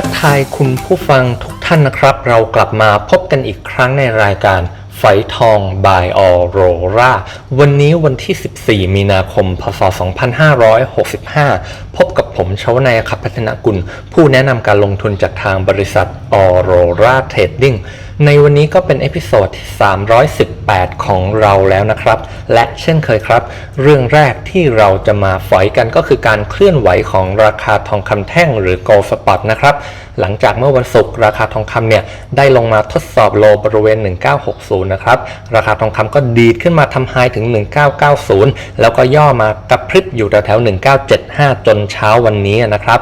ทักทายคุณผู้ฟังทุกท่านนะครับ เรากลับมาพบกันอีกครั้งในรายการไฟทองบายออโรราวันนี้วันที่ 14 มีนาคม พศ 2565 พบกับผมชวนายครับพัฒนกุล ผู้แนะนำการลงทุนจากทางบริษัทออโรราเทรดดิ้ง ในวันนี้ก็เป็นเอพิโซดที่318 ของเราแล้วนะครับ และเช่นเคยครับ เรื่องแรกที่เราจะมาฝอยกันก็คือการเคลื่อนไหวของราคาทองคำแท่งหรือ Gold Spot นะครับ หลังจากเมื่อวันศุกร์ราคาทองคำเนี่ย ได้ลงมาทดสอบโลบริเวณ 1960 นะครับ ราคาทองคำก็ดีดขึ้นมาทำไฮถึง 1990 แล้วก็ย่อมากระพริบอยู่แถวๆ1975 จนเช้าวันนี้นะครับ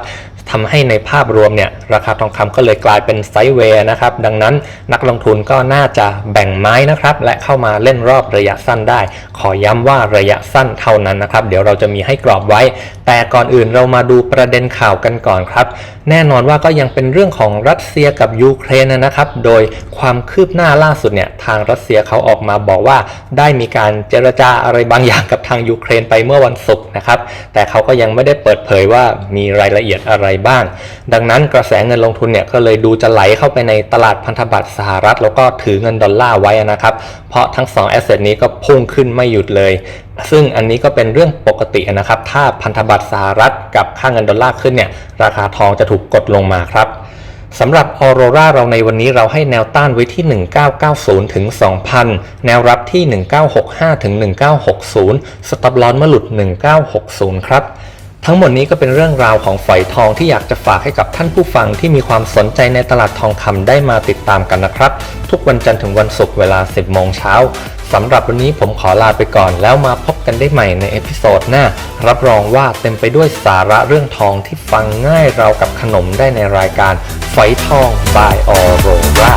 ทำให้ในภาพรวมเนี่ยราคาทองคำก็เลยกลายเป็นไซด์เวย์นะครับ ดังนั้นนักลงทุนก็น่าจะแบ่งไม้นะครับ และเข้ามาเล่นรอบระยะสั้นได้ ขอย้ำว่าระยะสั้นเท่านั้นนะครับ เดี๋ยวเราจะมีให้กรอบไว้ แต่ก่อนอื่นเรามาดูประเด็นข่าวกันก่อนครับ แน่นอนว่าก็ยังเป็นเรื่องของรัสเซียกับยูเครนนะครับ โดยความคืบหน้าล่าสุดเนี่ยทางรัสเซียเขาออกมาบอกว่า ได้มีการเจรจาอะไรบางอย่างกับทางยูเครนไปเมื่อวันศุกร์นะครับ แต่เขาก็ยังไม่ได้เปิดเผยว่ามีรายละเอียดอะไรบ้าง ดังนั้นกระแสเงินลงทุนเนี่ยก็เลยดูจะไหลเข้าไปในตลาดพันธบัตรสหรัฐ แล้วก็ถือเงินดอลลาร์ไว้นะครับ เพราะทั้ง2 a s s e t นี้ก็พุ่งขึ้นไม่หยุดเลย ซึ่งอันนี้ก็เป็นเรื่องปกตินะครับ ถ้าพันธบัตรสหรัฐกับค่าเงินดอลลาร์ขึ้นเนี่ยราคาทองจะถูกกดลงมาครับสำหรับออโรราเราในวันนี้เราให้แนวต้านไว้ที่ 1990 ถึง 2,000 แนวรับที่ 1965 ถึง 1960 สต็อปลอนเมื่อหลุด 1960 ครับ ทั้งหมดนี้ก็เป็นเรื่องราวของฝอยทองที่อยากจะฝากให้กับท่านผู้ฟังที่มีความสนใจในตลาดทองคำได้มาติดตามกันนะครับ ทุกวันจันทร์ถึงวันศุกร์เวลา 10 โมงเช้าสำหรับวันนี้ผมขอลาไปก่อนแล้วมาพบกันได้ใหม่ในเอพิโซดหน้า รับรองว่าเต็มไปด้วยสาระเรื่องทองที่ฟังง่ายราวกับขนมได้ในรายการฝอยทองบายออโรรา